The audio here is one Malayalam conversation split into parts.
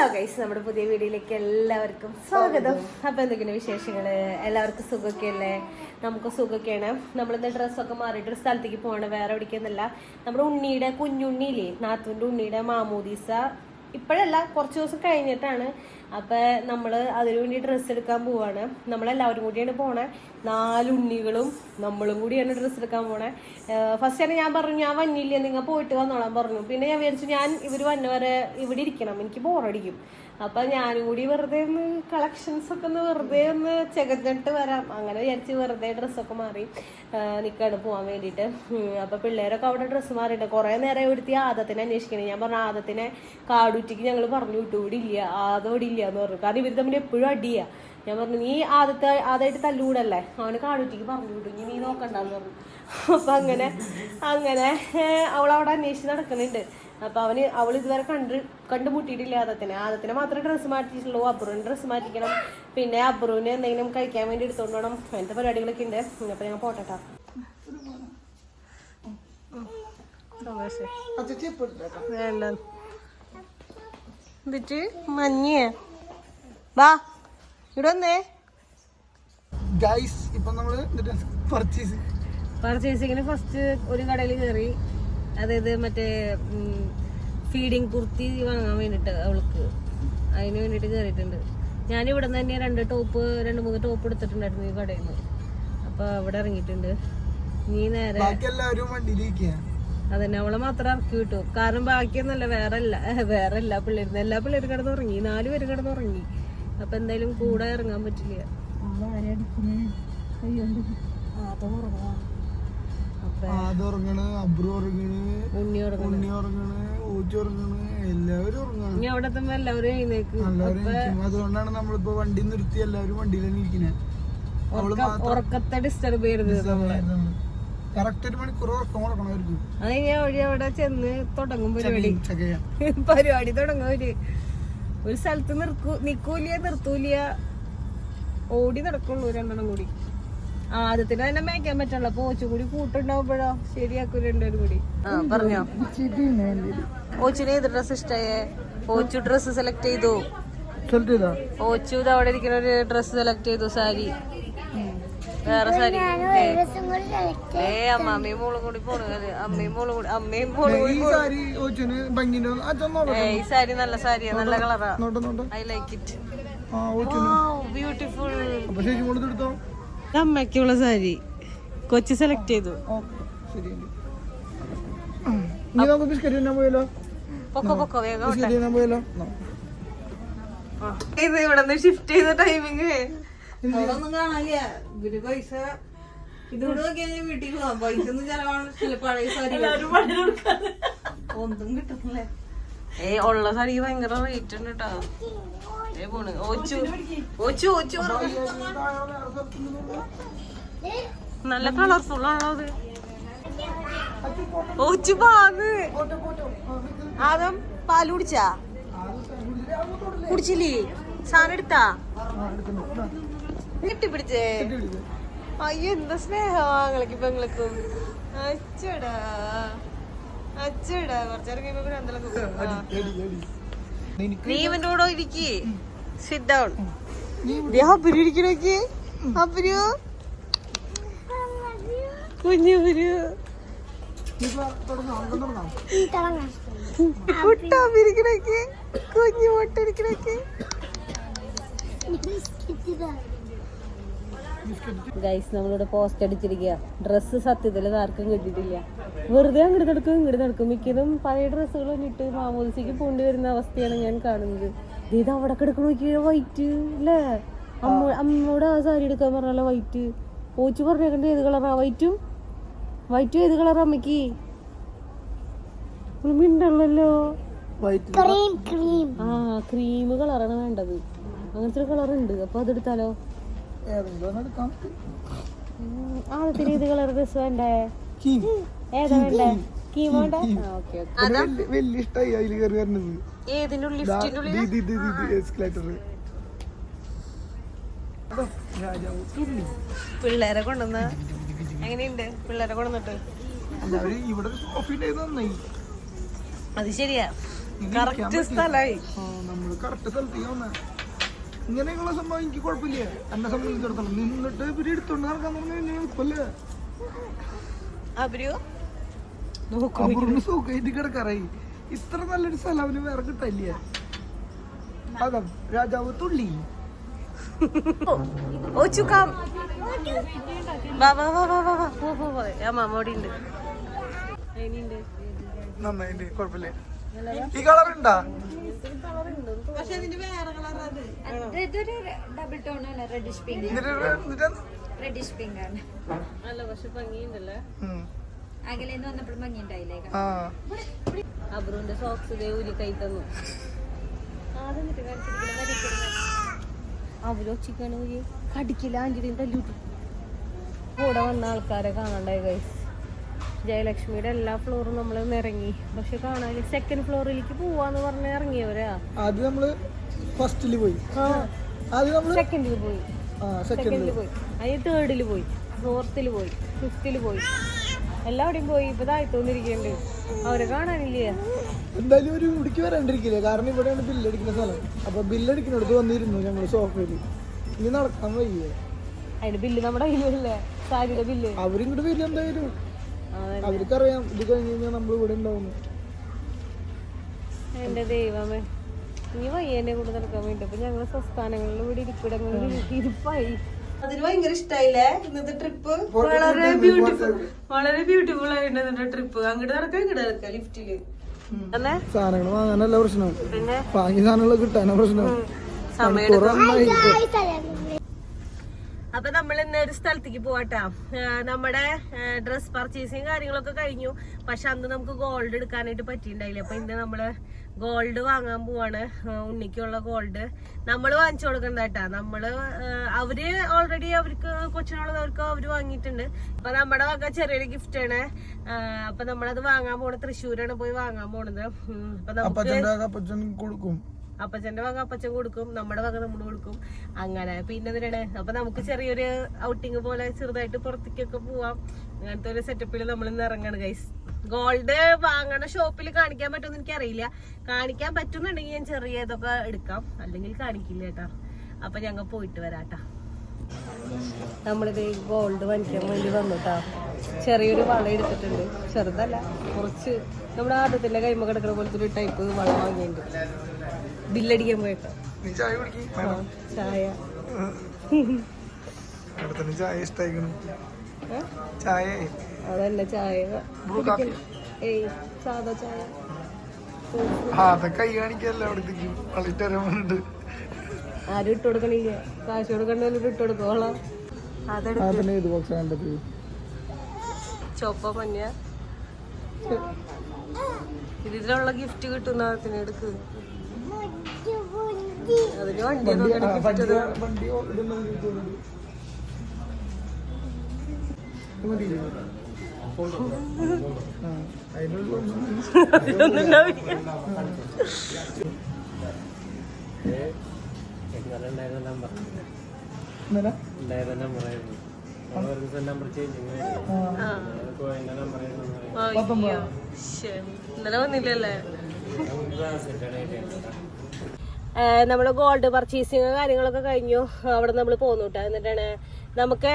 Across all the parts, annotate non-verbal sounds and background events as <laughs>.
ഹലോ ഗൈസ് നമ്മുടെ പുതിയ വീഡിയോയിലേക്ക് എല്ലാവർക്കും സ്വാഗതം. അപ്പൊ എന്തൊക്കെയാണ് വിശേഷങ്ങൾ? എല്ലാവർക്കും സുഖമൊക്കെ അല്ലേ? നമുക്ക് സുഖമൊക്കെയാണ്. നമ്മളിന്ന് ഡ്രസ്സൊക്കെ മാറിയിട്ട് ഒരു സ്ഥലത്തേക്ക് പോകണം വേറെ എവിടേക്കൊന്നല്ല. നമ്മുടെ ഉണ്ണിയുടെ കുഞ്ഞുണ്ണിയില്ലേ നാത്തുവിന്റെ ഉണ്ണിയുടെ മാമൂദീസ. ഇപ്പോഴല്ല കുറച്ച് ദിവസം കഴിഞ്ഞിട്ടാണ് അപ്പൊ നമ്മൾ അതിനു വേണ്ടി ഡ്രസ്സ് എടുക്കാൻ പോവാണ്. നമ്മളെല്ലാവരും കൂടിയാണ് പോണേ. നാല് ഉണ്ണികളും നമ്മളും കൂടിയാണ് ഡ്രസ്സ് എടുക്കാൻ പോണേ. ഫസ്റ്റ് തന്നെ ഞാൻ പറഞ്ഞു ഞാൻ വന്നില്ല? നിങ്ങൾ പോയിട്ട് വന്നോളാൻ പറഞ്ഞു. പിന്നെ ഞാൻ വിചാരിച്ചു ഞാൻ ഇവർ വന്ന വരെ ഇവിടെ ഇരിക്കണം. എനിക്ക് ബോറടിക്കും അപ്പൊ ഞാനും കൂടി വെറുതെ ഒന്ന് കളക്ഷൻസ് ഒക്കെ ഒന്ന് വെറുതെ ഒന്ന് ചെകഞ്ഞിട്ട് വരാം. അങ്ങനെ വിചാരിച്ച് വെറുതെ ഡ്രസ്സൊക്കെ മാറി നിൽക്കാണ് പോവാൻ വേണ്ടിയിട്ട്. അപ്പൊ പിള്ളേരൊക്കെ അവിടെ ഡ്രസ്സ് മാറിയിട്ട് കുറെ നേരം ഇവിടുത്തെ ആദത്തിനെ അന്വേഷിക്കണേ. ഞാൻ പറഞ്ഞു ആദത്തിനെ കാടുറ്റിക്ക് ഞങ്ങൾ പറഞ്ഞു വിട്ടു. ഇവിടെ ഇല്ല. ആദം ഇവിടെ ഇല്ല. എന്ന് പറഞ്ഞു. കാരണം ഇവർ തമ്മിൽ എപ്പോഴും അടിയാ. ഞാൻ പറഞ്ഞു നീ ആദ്യത്തെ ആദ്യമായിട്ട് തല്ലൂടല്ലേ? അവന് കാണുറ്റിക്ക് പറഞ്ഞു വിട്ടു ഇനി നീ നോക്കണ്ടെന്ന് പറഞ്ഞു. അപ്പൊ അങ്ങനെ അങ്ങനെ അവളവിടെ അന്വേഷിച്ച് നടക്കുന്നുണ്ട്. അപ്പൊ അവന് അവൾ ഇതുവരെ കണ്ട് കണ്ടുമുട്ടിയിട്ടില്ല ആദത്തിനെ. ആദത്തിനെ മാത്രമേ ഡ്രസ്സ് മാറ്റിയിട്ടുള്ളൂ. അബ്രുവിന് ഡ്രസ്സ് മാറ്റിക്കണം. പിന്നെ അബ്രുവിന് എന്തെങ്കിലും കഴിക്കാൻ വേണ്ടി എടുത്തോണ്ട് വേണം അങ്ങനത്തെ പരിപാടികളൊക്കെ ഉണ്ട്. അപ്പൊ ഞാൻ പോട്ടെട്ടാ വേണ്ട. എന്നിട്ട് മഞ്ഞ വാ ഇവിടെ വന്നേ ഗൈസ് ഇപ്പൊ നമ്മൾ പർച്ചേസ് പർച്ചേസിങ്ങിന് ഫസ്റ്റ് ഒരു കടയിൽ കയറി അതായത് മറ്റേ ഫീഡിങ് കുർത്തി വാങ്ങാൻ വേണ്ടിട്ട് അവൾക്ക്. അതിന് വേണ്ടിട്ട് കയറിയിട്ടുണ്ട് ഞാൻ ഇവിടെ നിന്ന് തന്നെ രണ്ട് ടോപ്പ് രണ്ട് മൂന്ന് ടോപ്പ് എടുത്തിട്ടുണ്ടായിരുന്നു ഈ കടയിൽ നിന്ന് അപ്പൊ അവിടെ ഇറങ്ങിയിട്ടുണ്ട്. നീ നേരെ ബാക്കി എല്ലാവരും വണ്ടിയിലിരിക്കുക അതന്നെ അവളെ മാത്രം ഇറക്കി വിട്ടു. കാരണം ബാക്കിയൊന്നല്ല വേറെ അല്ല വേറെ എല്ലാ പിള്ളേരും. എല്ലാ പിള്ളേരും കിടന്നുറങ്ങി. നാല് പേര് കിടന്ന് ഉറങ്ങി അപ്പൊ എന്തായാലും കൂടെ ഇറങ്ങാൻ പറ്റില്ല. അവിടെ എത്തുമ്പോ എല്ലാവരും അതുകൊണ്ടാണ് നമ്മളിപ്പോ വണ്ടി നിർത്തി എല്ലാവരും വണ്ടിയിൽ തന്നെ ഇരിക്കുന്നത് ഉറക്കത്തെ ഡിസ്റ്റർബ് ചെയ്യരുത് അത് ഞാൻ വഴി അവിടെ ചെന്ന് തുടങ്ങും പരിപാടി. <laughs> പരിപാടി തുടങ്ങും ഒരു സ്ഥലത്ത് നിർക്കൂ നിക്കൂല നിർത്തൂല. ഓടി നടക്കുള്ളൂ രണ്ടെണ്ണം കൂടി. ആദ്യത്തിന് തന്നെ മേയ്ക്കാൻ പറ്റുള്ള പോച്ചു കൂടി കൂട്ടുണ്ടാവുമ്പോഴോ ശരിയാക്കൂല രണ്ടുപേരും കൂടി? ആ പറഞ്ഞോ. ഓച്ചിന് ഏത് ഡ്രസ് ഇഷ്ടായേ? ഓച്ചു ഡ്രസ് സെലക്ട് ചെയ്തു. സെലക്ട് ചെയ്താ? ഓച്ചു ഇത് അവിടെ ഇരിക്കുന്ന ഒരു ഡ്രസ് സെലക്ട് ചെയ്തു സാരി. വേറെ സാരി. ഏ മോളും കൂടി പോണു. അമ്മയും മോളും കൂടി അമ്മയും മോളും കൂടി ഈ സാരി ഏ ഈ നല്ല സാരിയാ നല്ല കളറാ. ഐ ലൈക്ക് ഇറ്റ് ബ്യൂട്ടിഫുൾ അമ്മയ്ക്കുള്ള സാരി. കൊച്ചി സെലക്ട് ചെയ്തു. ഓക്കെ ശരി ഇനി നമുക്ക് ബിസ്ക്കറ്റ് തിന്നാൻ പോയല്ലോ? പൊക്കോ പൊക്കോ വേഗം ബിസ്ക്കറ്റ് തിന്നാൻ നോ. ഇത് ഇവിടെ നിന്ന് ഷിഫ്റ്റ് ചെയ്ത ടൈമിങ് ഒന്നും കാണില്ല ഇവർ പൈസ ഇതുകൊണ്ട് നോക്കിയാൽ ഞാൻ വീട്ടിൽ പോവാം. പൈസ ഒന്നും ചെലവാണ്. ചില പഴയ സാരി ഒന്നും കിട്ടുന്നില്ല. ഏ ഉള്ള സാരി ഭയങ്കര റേറ്റ് ഉണ്ട് കേട്ടോ ഏ പോണ്. ഓച്ചു ഓച്ചു ഓച്ചു. നല്ല കളർഫുൾ ആണത് ഓച്ചു പാന്ന് ആദം പാൽ കുടിച്ചാ? കുടിച്ചില്ലേ? സാധനം എടുത്താ? കെട്ടിപ്പിടിച്ചേ അയ്യോ എന്താ സ്നേഹം ഇപ്പൊ പെങ്ങൾക്കും അച്ചടാ. അച്ചടാ കുറച്ചേരം കഴിയുമ്പോ നീ ഇവന്റെ കൂടെ ഇരിക്കി. സിറ്റ് ഡൗൺ അപ്പുരു ഇരിക്കണോക്ക് അപ്പുരു കുഞ്ഞുപുരു മുട്ടാപ്പിരിക്കണോക്ക് കുഞ്ഞു മുട്ടിരിക്കണോക്ക് ഗൈസ് നമ്മളിവിടെ പോസ്റ്റ് അടിച്ചിരിക്കുക ഡ്രസ്സ് സത്യത്തിൽ ആർക്കും കിട്ടിയിട്ടില്ല. വെറുതെ അങ്ങോട്ട് നടക്കും ഇങ്ങോട്ട് നടക്കും. മിക്കതും പഴയ ഡ്രസ്സുകളൊന്നും ഇട്ട് മാമോദിസയ്ക്ക് പോണ്ടി വരുന്ന അവസ്ഥയാണ് ഞാൻ കാണുന്നത്. ദേ ഇത് അവിടെ കിടക്കണ നോക്കിയാൽ വൈറ്റ് അല്ലേ അമ്മ അമ്മയോട് ആ സാരി എടുക്കാൻ പറഞ്ഞാലോ വൈറ്റ് പോച്ചു പറഞ്ഞേക്കണ്ട ഏത് കളറാ വൈറ്റും വൈറ്റും ഏത് കളറാ അമ്മയ്ക്ക്? ഉണ്ടല്ലോ ആ ക്രീം കളറാണ് വേണ്ടത്. അങ്ങനത്തെ ഒരു കളർ ഉണ്ട്. അപ്പൊ അതെടുത്താലോ? കളർ ഡ്രസ് വേണ്ടേ ഏതാ വേണ്ടേ? കീം വേണ്ട? Okay okay. വലിയ ഇഷ്ടമായി അതിൽ കയറി വരുന്നത് പിള്ളേരെ കൊണ്ടുവന്ന? എങ്ങനെയുണ്ട്? പിള്ളേരെ കൊണ്ടുവന്നിട്ട്? അത് ശരിയാ. കറക്റ്റ് സ്ഥലമായി നമ്മൾ കറക്റ്റ് സ്ഥലത്തേക്ക് വന്നേ ഇങ്ങനെയുള്ള സംഭവം എനിക്ക് കുഴപ്പമില്ല. എന്നെ സംബന്ധിച്ചിടത്തോളം. നിന്നിട്ട് ഇവർ എടുത്തോണ്ട് നടക്കാൻ പറഞ്ഞു കഴിഞ്ഞാൽ എളുപ്പല്ലേ? അവർ അപൂർവ സുഖമായിട്ട് കിടക്കാറായി. ഇത്ര നല്ലൊരു സ്ഥലം അവന് വേറെ കിട്ടില്ല അകം രാജാവ് തുള്ളി. ഓ ചുക്കാം. വാ വാ വാ വാ വാ വാ. പോ പോ പോ ആ മാമ ഉണ്ട് നന്നായിട്ട് കുഴപ്പമില്ല. ഈ കളർ ഉണ്ടാ? ഇതൊരു ഡബിൾ ടോൺ ആണ് റെഡിഷ് പിങ്ക് റെഡിഷ് പിങ്ക് ആണ്. അല്ല പക്ഷെ ഭംഗിയുണ്ടല്ലേ. അകലേന്ന് അബ്രുവിന്റെ സോക്സ് ഊരി കൈ തന്നു. അവരോ ചിക്കൻ ഊരി കടിക്കില്ല ആഞ്ചിടിയും തല്ലിട്ടു. കൂടെ വന്ന ആൾക്കാരെ കാണണ്ടായി ഗൈസ് ജയലക്ഷ്മിയുടെ എല്ലാ ഫ്ലോറും നമ്മൾ ഇറങ്ങി പക്ഷെ കാണാൻ സെക്കൻഡ് ഫ്ലോറിലേക്ക് പോവാന്ന് പറഞ്ഞ് ഇറങ്ങിയവരാ. അത് നമ്മൾ ഫസ്റ്റിൽ പോയി. സെക്കൻഡിൽ പോയി. സെക്കൻഡിൽ പോയി. അതിന് തേർഡിൽ പോയി. ഫോർത്തിൽ പോയി. ഫിഫ്തിൽ പോയി. എല്ലാവിടെയും പോയി. ഇപ്പൊ താഴ്ത്തോന്നിരിക്കുന്നുണ്ട് അവരെ കാണാനില്ലേ? എന്തായാലും ഒരു ഇവിടേക്ക് വരാണ്ടിരിക്കില്ല? കാരണം ഇവിടെയാണ് ബില്ലടിക്കുന്ന സ്ഥലം. അപ്പൊ ബില്ലടിക്കുന്നിടത്ത് വന്നിരുന്നു ഞങ്ങൾ സോഫയിൽ ഇനി നടക്കാൻ വയ്യേ. അതിന്റെ ബില്ല് നമ്മുടെ കയ്യിലല്ലേ? സാരിയുടെ ബില്ല് അവരിങ്ങോട്ട് വരില്ല എന്തായാലും. അവർക്കറിയാം ഇത് കഴിഞ്ഞ് കഴിഞ്ഞാൽ നമ്മൾ ഇവിടെ ഉണ്ടാവും എന്റെ ദൈവമേ. നീ വയ്യന്റെ കൂടെ നടക്കാൻ വേണ്ടി. അപ്പൊ ഞങ്ങൾ സംസ്ഥാനങ്ങളിൽ ഇവിടെ ഇരിപ്പിടങ്ങളിൽ ഇരിപ്പായി. അതിന് ഭയങ്കര ഇഷ്ടായില്ലേ? ഇന്നത്തെ ട്രിപ്പ് വളരെ ബ്യൂട്ടിഫുൾ വളരെ ബ്യൂട്ടിഫുൾ ആയിട്ട് ഇന്നത്തെ ട്രിപ്പ് അങ്ങോട്ട് നടക്കാം ഇങ്ങോട്ട് നടക്കാം ലിഫ്റ്റിൽ. സാധനങ്ങൾ വാങ്ങാനല്ല പ്രശ്നം. പിന്നെ? വാങ്ങിയ സാധനങ്ങൾ കിട്ടാനാ പ്രശ്നം. സമയം അപ്പൊ നമ്മൾ ഇന്ന് ഒരു സ്ഥലത്തേക്ക് പോവാട്ടാ. നമ്മുടെ ഡ്രസ് പർച്ചേസിങ് കാര്യങ്ങളൊക്കെ കഴിഞ്ഞു. പക്ഷെ അന്ന് നമുക്ക് ഗോൾഡ് എടുക്കാനായിട്ട് പറ്റിയിട്ടുണ്ടായില്ല. അപ്പൊ ഇന്ന് നമ്മൾ ഗോൾഡ് വാങ്ങാൻ പോവാണ്. ഉണ്ണിക്കുള്ള ഗോൾഡ് നമ്മൾ വാങ്ങിച്ചു കൊടുക്കണ്ട കേട്ടാ നമ്മൾ അവർ ഓൾറെഡി അവർക്ക് കൊച്ചിനുള്ളവർക്ക് അവർ വാങ്ങിയിട്ടുണ്ട്. അപ്പൊ നമ്മുടെ വക ചെറിയൊരു ഗിഫ്റ്റ് ആണ്. അപ്പൊ നമ്മളത് വാങ്ങാൻ പോണ തൃശ്ശൂരാണ് പോയി വാങ്ങാൻ പോണത്. അപ്പൊ നമുക്ക് കൊടുക്കും. അപ്പച്ചന്റെ വക അപ്പച്ചൻ കൊടുക്കും നമ്മുടെ വക നമ്മൾ കൊടുക്കും. അങ്ങനെ. പിന്നെ എന്തിനാണ്? അപ്പൊ നമുക്ക് ചെറിയൊരു ഔട്ടിങ് പോലെ ചെറുതായിട്ട് പുറത്തേക്കൊക്കെ പോവാം. അങ്ങനത്തെ ഒരു സെറ്റപ്പിൽ നമ്മൾ ഇന്ന് ഇറങ്ങാണ് ഗൈസ് ഗോൾഡ് വാങ്ങണ ഷോപ്പിൽ കാണിക്കാൻ പറ്റുമെന്ന് എനിക്കറിയില്ല. കാണിക്കാൻ പറ്റുന്നുണ്ടെങ്കിൽ ഞാൻ ചെറിയ ഇതൊക്കെ എടുക്കാം. അല്ലെങ്കിൽ കാണിക്കില്ല കേട്ടാ. അപ്പൊ ഞങ്ങൾ പോയിട്ട് വരാട്ടാ. നമ്മളിത് ഗോൾഡ് വാങ്ങിക്കാൻ വേണ്ടി വന്നുട്ടാ. ചെറിയൊരു വള എടുത്തിട്ടുണ്ട്. ചെറുതല്ല കുറച്ച് നമ്മുടെ ആദ്യത്തിന്റെ കൈമ കിടക്കുന്ന പോലത്തെ ഒരു ടൈപ്പ് വള വാങ്ങിയിട്ടുണ്ട്. ബില്ലടിക്കാൻ പോയിട്ടോ നീ ചായ ചായ. തന്നെ ചായ അതല്ല ചായ. ഏയ് സാധാ ചായ. അതൊക്കെ കാണിക്കല്ല അവിടത്തേക്ക്. ആരും ഇട്ട് കൊടുക്കണില്ല? കാശ് കൊടുക്കണ്ടല്ലോ ഇട്ട് കൊടുക്കോളാം. അതെടുത്ത് അതിന് ഏത് ബോക്സ് വേണ്ടത്? ചുവപ്പ മഞ്ഞ ഇതിലുള്ള ഗിഫ്റ്റ് കിട്ടുന്ന എടുക്ക്. അതിന് വണ്ടി. ഇന്നലെ? വന്നില്ലല്ലേ? നമ്മൾ ഗോൾഡ് പർച്ചേസിങ് കാര്യങ്ങളൊക്കെ കഴിഞ്ഞു. അവിടെ നമ്മൾ പോന്നു കേട്ടോ എന്നിട്ടാണ് നമുക്ക്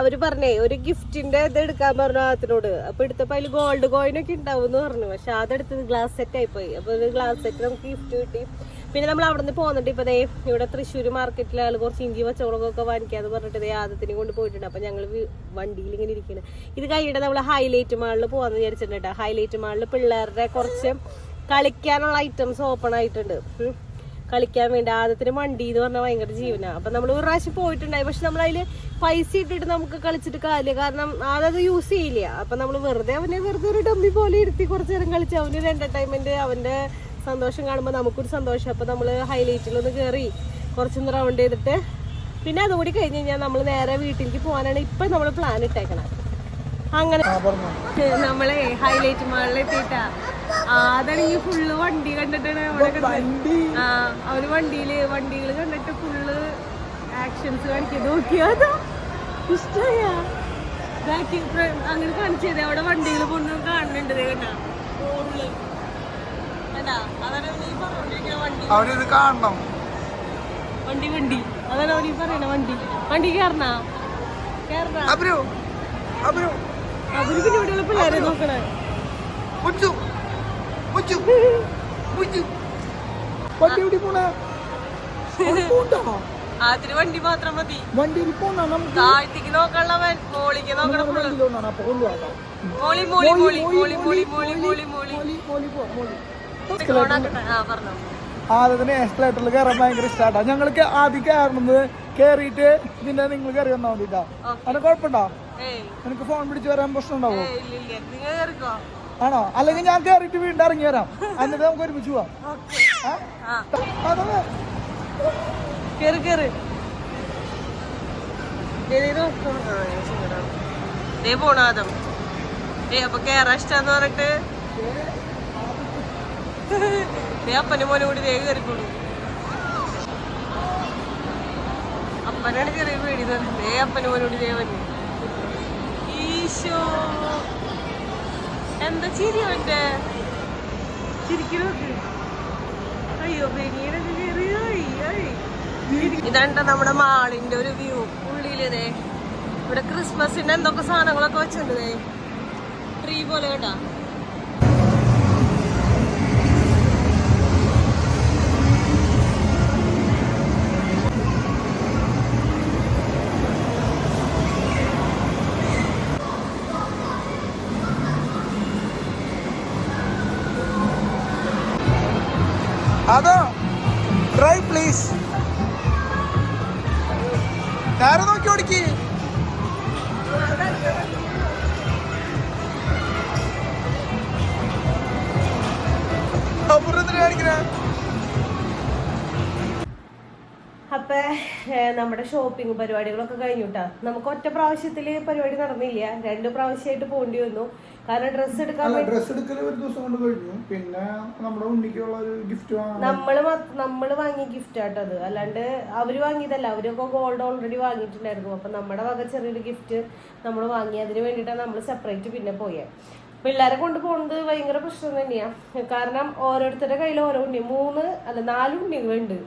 അവർ പറഞ്ഞേ ഒരു ഗിഫ്റ്റിന്റെ ഇത് എടുക്കാൻ പറഞ്ഞു അതിനോട് അപ്പൊ എടുത്തപ്പോ അതിൽ ഗോൾഡ് കോയിൻ ഒക്കെ ഉണ്ടാവും എന്ന് പറഞ്ഞു. പക്ഷെ അതെടുത്തത് ഗ്ലാസ് സെറ്റ് ആയി പോയി അപ്പൊ ഒരു ഗ്ലാസ് സെറ്റ് നമുക്ക് ഗിഫ്റ്റ് കിട്ടി. പിന്നെ നമ്മൾ അവിടെ നിന്ന് പോന്നിട്ട് ഇപ്പൊ ദേ ഇവിടെ തൃശ്ശൂർ മാർക്കറ്റിൽ ആൾ കുറച്ച് ഇഞ്ചി പച്ചമുളകൊക്കെ വാങ്ങിക്കാന്ന് പറഞ്ഞിട്ട് ദേ കൊണ്ട് പോയിട്ടുണ്ട്. അപ്പൊ ഞങ്ങൾ വണ്ടിയിൽ ഇങ്ങനെ ഇരിക്കുന്നത് ഇത് കഴിഞ്ഞിട്ട് നമ്മൾ ഹൈലൈറ്റ് മാളിൽ പോകാൻ വിചാരിച്ചിട്ടുണ്ട് ഹൈലൈറ്റ് മാളിൽ പിള്ളേരുടെ കുറച്ച് കളിക്കാനുള്ള ഐറ്റംസ് ഓപ്പൺ ആയിട്ടുണ്ട്. കളിക്കാൻ വേണ്ടി ആദ്യത്തിന് വണ്ടി എന്ന് പറഞ്ഞാൽ ഭയങ്കര ജീവനാണ് അപ്പൊ നമ്മൾ ഒരു പ്രാവശ്യം പോയിട്ടുണ്ടായി. പക്ഷെ നമ്മൾ അതിൽ പൈസ ഇട്ടിട്ട് നമുക്ക് കളിച്ചിട്ട് കാര്യമില്ല. കാരണം ആദ്യം യൂസ് ചെയ്യില്ല. അപ്പൊ നമ്മൾ വെറുതെ അവനെ വെറുതെ ഒരു ഡമ്മി പോലെ ഇരുത്തി കുറച്ച് നേരം കളിച്ചു കളിച്ച് അവനൊരു എന്റർടൈൻമെന്റ് അവന്റെ സന്തോഷം കാണുമ്പോൾ നമുക്കൊരു സന്തോഷം. അപ്പൊ നമ്മൾ ഹൈലൈറ്റിലൊന്ന് കയറി കുറച്ചൊന്ന് റൗണ്ട് ചെയ്തിട്ട് പിന്നെ അതുകൂടി കഴിഞ്ഞ് കഴിഞ്ഞാൽ നമ്മൾ നേരെ വീട്ടിലേക്ക് പോകാനാണ് ഇപ്പൊ നമ്മൾ പ്ലാൻ ഇട്ടേക്കണത് അങ്ങനെ നമ്മളെ ഹൈലൈറ്റ് മാളിൽ എത്തിയിട്ടാ. അതാണെങ്കിൽ ഫുള്ള് വണ്ടി കണ്ടിട്ടാണ് അവിടെ കണ്ടത് ആ അവർ വണ്ടിയിൽ വണ്ടികൾ കണ്ടിട്ട് ഫുള്ള് ആക്ഷൻസ് കാണിക്കുന്നത് നോക്കിയാതോ ഇഷ്ടമായ അങ്ങനെ കാണിച്ചത് അവിടെ വണ്ടികൾ കൊണ്ടു. കാണുന്നുണ്ട് കേട്ടാ വണ്ടി. കാണണം? വണ്ടി വണ്ടി അതാണ് അവനീ പറയണ വണ്ടി. വണ്ടി കേറണ? കേറണ? അവർ പിന്നെ ഇവിടെയുള്ള പിള്ളേരെ നോക്കണേ. മുച്ചു മുച്ചു വണ്ടി എവിടെ പോണേ പോണ്ടോ അതിന് വണ്ടി മാത്രം മതി വണ്ടിയിൽ പോണ നമുക്ക് താഴ്ത്തിക്ക് മോളിക്ക് നോക്കണം മോളി മോളി മോളി മോളി മോളി മോളി മോളി മോളി മോളി മോളി പോ മോളി ഓണാക്കട്ടെ ആ പറഞ്ഞോ ആദ്യത്തിന് എസ്കലേറ്ററിൽ കയറാൻ ഭയങ്കര ഇഷ്ടമാണ് ഞങ്ങൾക്ക് ആദ്യം കയറുന്നത് കയറിയിട്ട് പിന്നെ നിങ്ങൾ കയറി വന്നാൽ മതിട്ടാ അതിന് കുഴപ്പമുണ്ടോ എനിക്ക് ഫോൺ പിടിച്ച് വരാൻ പ്രശ്നം ഉണ്ടാവോ ആണോ? അല്ലെങ്കിൽ ഞാൻ കയറിയിട്ട് വീണ്ടും ഇറങ്ങി വരാം. എന്നിട്ട് നമുക്ക് ഒരുമിച്ച് പോവാം. കേറ് കേറ്. ദേ, ദേ നോക്ക്. ആ, ഞാൻ ചെയ്യണം. ദേ പോണാദം ഏ അപ്പൊ കേറാ ഇഷ്ടാന്ന് പറഞ്ഞിട്ട്. ദേ അപ്പനും മോനും കൂടി ദേ കയറിക്കോളൂ അപ്പനാണ് ചെറിയ പേടി തന്നെ ദേ അപ്പനും മോനും കൂടി ദേ വന്നു. ഈശോ. എന്താ ചിരി അവന്റെ ചിരിക്കണോക്ക് അയ്യോ ബനിയനൊക്കെ ആയി. ഇതാണ്ട നമ്മുടെ മാളിന്റെ ഒരു വ്യൂ ഉള്ളിലിതേ ഇവിടെ ക്രിസ്മസിന്റെ എന്തൊക്കെ സാധനങ്ങളൊക്കെ വെച്ചിട്ടുണ്ട് ട്രീ പോലെ കേട്ടാ. അപ്പൊ നമ്മുടെ ഷോപ്പിംഗ് പരിപാടികളൊക്കെ കഴിഞ്ഞുട്ടാ. നമുക്ക് ഒറ്റ പ്രാവശ്യത്തിൽ പരിപാടി നടന്നില്ല. രണ്ട് പ്രാവശ്യമായിട്ട് പോണ്ടി വന്നു. കാരണം ഡ്രസ്സ് എടുക്കാൻ ഡ്രസ്സ് എടുക്കൽ ഒരു ദിവസം കൊണ്ട് കഴിഞ്ഞു. പിന്നെ നമ്മുടെ ഉണ്ണിക്കുള്ള ഒരു ഗിഫ്റ്റ് നമ്മൾ നമ്മൾ വാങ്ങിയ ഗിഫ്റ്റ് ആട്ടത് അല്ലാണ്ട് അവർ വാങ്ങിയതല്ല. അവരൊക്കെ ഗോൾഡ് ഓൾറെഡി വാങ്ങിയിട്ടുണ്ടായിരുന്നു. അപ്പൊ നമ്മുടെ വക ചെറിയൊരു ഗിഫ്റ്റ് നമ്മൾ വാങ്ങി. അതിന് വേണ്ടിയിട്ടാണ് നമ്മൾ സെപ്പറേറ്റ് പിന്നെ പോയത് പിള്ളേരെ കൊണ്ട് പോകുന്നത് ഭയങ്കര പ്രശ്നം തന്നെയാ. കാരണം ഓരോരുത്തരുടെ കയ്യിൽ ഓരോ ഉണ്ണി. മൂന്ന് അല്ല നാല് ഉണ്ണികളുണ്ട്.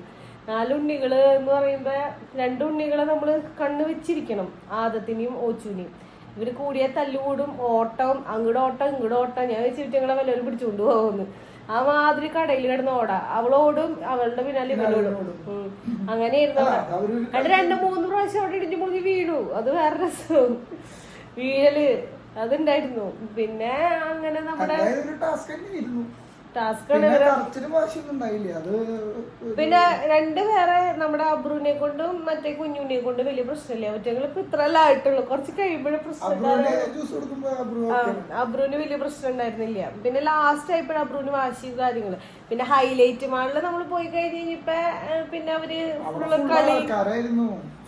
നാല് ഉണ്ണികൾ എന്ന് പറയുമ്പോ രണ്ട് ഉണ്ണികളെ നമ്മൾ കണ്ണ് വെച്ചിരിക്കണം. ആദത്തിനെയും ഓച്ചുവിനെയും. ഇവർ കൂടിയ തല്ലുകൂടും ഓട്ടം അങ്ങോട്ട് ഓട്ടം ഇങ്ങോട്ട് ഓട്ടം. ഞാൻ വെച്ചിട്ട് ഞങ്ങളെ വല്ലവരും പിടിച്ചുകൊണ്ട് പോകുന്നു. ആ മാതിരി കടയിൽ കിടന്ന് ഓടാ. അവളോടും അവളുടെ പിന്നാലെ ഇവരോടും ഉം. അങ്ങനെയായിരുന്നു അവിടെ രണ്ട് മൂന്ന് പ്രാവശ്യം അവിടെ ഇടിഞ്ഞു മുറിഞ്ഞ് വീണു. അത് വേറെ രസം. വീഴൽ. അതുണ്ടായിരുന്നു. പിന്നെ അങ്ങനെ നമ്മുടെ ടാസ്ക് പിന്നെ രണ്ട് പേരെ നമ്മുടെ അബ്രുവിനെ കൊണ്ടും മറ്റേ കുഞ്ഞുണ്ണിയെ കൊണ്ടും വലിയ പ്രശ്നമില്ല. മറ്റേങ്ങൾ ഇപ്പൊ ഇത്രയല്ല ആയിട്ടുള്ളൂ. കുറച്ച് കഴിയുമ്പോഴേ പ്രശ്നം അബ്രുവിനെ വലിയ പ്രശ്നം ഉണ്ടായിരുന്നില്ല. പിന്നെ ലാസ്റ്റ് ആയപ്പോഴും അബ്രുവിന് വാശി കാര്യങ്ങൾ. പിന്നെ ഹൈലൈറ്റ് മാളിൽ നമ്മൾ പോയി കഴിഞ്ഞ് കഴിഞ്ഞപ്പോ പിന്നെ അവർ ഫുള്ള് കളി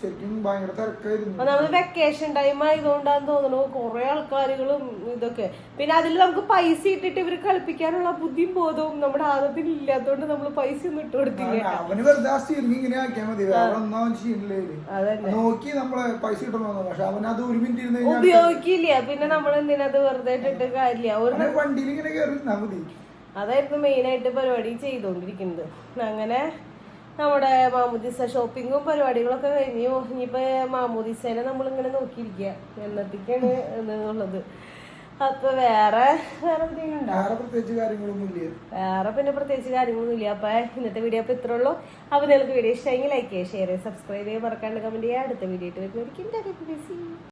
ശരിക്കും ഭയങ്കര തിരക്കായിരുന്നു. ഒന്നാമത് വെക്കേഷൻ ടൈം ആയതുകൊണ്ടാന്ന് തോന്നുന്നു. കുറെ ആൾക്കാരുകളും ഇതൊക്കെ. പിന്നെ അതിൽ നമുക്ക് പൈസ ഇട്ടിട്ട് ഇവർ കളിപ്പിക്കാനുള്ള ബുദ്ധിയും ബോധവും നമ്മുടെ ആദത്തിന് ഇല്ലാത്തോണ്ട് നമ്മൾ പൈസ ഒന്നും ഇട്ട് കൊടുത്തില്ല. അവന് വെറുതെ ആ ഇങ്ങനെ ആക്കിയാൽ മതി. വേറെ നോക്കി നമ്മളെ പൈസ കിട്ടണമെന്ന് പക്ഷെ അവൻ അത് ഒരു മിനിറ്റ് ഇരുന്ന് കഴിഞ്ഞാൽ ഉപയോഗിക്കില്ല. പിന്നെ നമ്മൾ എന്തിനത് വെറുതെ ഇട്ടിട്ട് കാര്യമില്ല. ഒരു വണ്ടിയിൽ ഇങ്ങനെ കയറി മതി. അതായിരുന്നു മെയിനായിട്ട് പരിപാടി ചെയ്തുകൊണ്ടിരിക്കുന്നത് അങ്ങനെ നമ്മുടെ മാമോദിസ ഷോപ്പിങ്ങും പരിപാടികളൊക്കെ കഴിഞ്ഞു. ഇനിയിപ്പോ മാമോദിസേനെ നമ്മളിങ്ങനെ നോക്കിയിരിക്കുക എന്നത്തേക്കാണ് എന്നുള്ളത്. അപ്പൊ വേറെ വേറെ വേറെ പ്രത്യേകിച്ച് കാര്യങ്ങളൊന്നും ഇല്ല വേറെ പിന്നെ പ്രത്യേകിച്ച് കാര്യങ്ങളൊന്നും ഇല്ല അപ്പൊ ഇന്നത്തെ വീഡിയോ അപ്പൊ ഇത്രേ ഉള്ളൂ. അപ്പൊ നിങ്ങൾക്ക് വീഡിയോ ഇഷ്ടമെങ്കിൽ ലൈക്ക് ചെയ്യുക ഷെയർ ചെയ്യുക സബ്സ്ക്രൈബ് ചെയ്യുക മറക്കാണ്ട് കമന്റ് ചെയ്യുക. അടുത്ത വീഡിയോ ആയിട്ട് വരുന്നതായിരിക്കും